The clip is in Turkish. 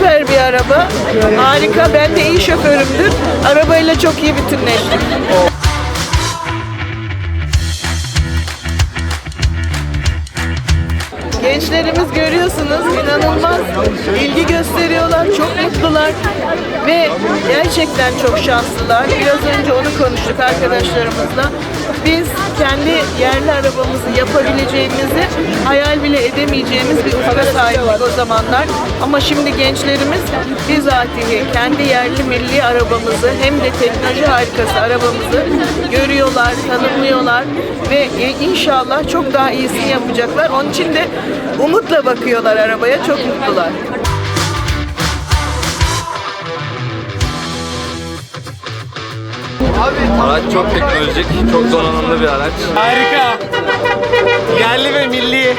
bir araba. Harika. Ben de iyi şoförümdür. Arabayla çok iyi bütünleştik. Gençlerimiz görüyorsunuz inanılmaz ilgi gösteriyorlar, çok mutlular ve gerçekten çok şanslılar. Biraz önce onu konuştuk arkadaşlarımızla. Yerli arabamızı yapabileceğimizi hayal bile edemeyeceğimiz bir ufka sahiptik o zamanlar. Ama şimdi gençlerimiz bizatihi kendi yerli milli arabamızı hem de teknoloji harikası arabamızı görüyorlar, tanımlıyorlar ve inşallah çok daha iyisini yapacaklar. Onun için de umutla bakıyorlar arabaya, çok mutlular. Araç çok teknolojik, çok donanımlı bir araç. Harika. Yerli ve milli.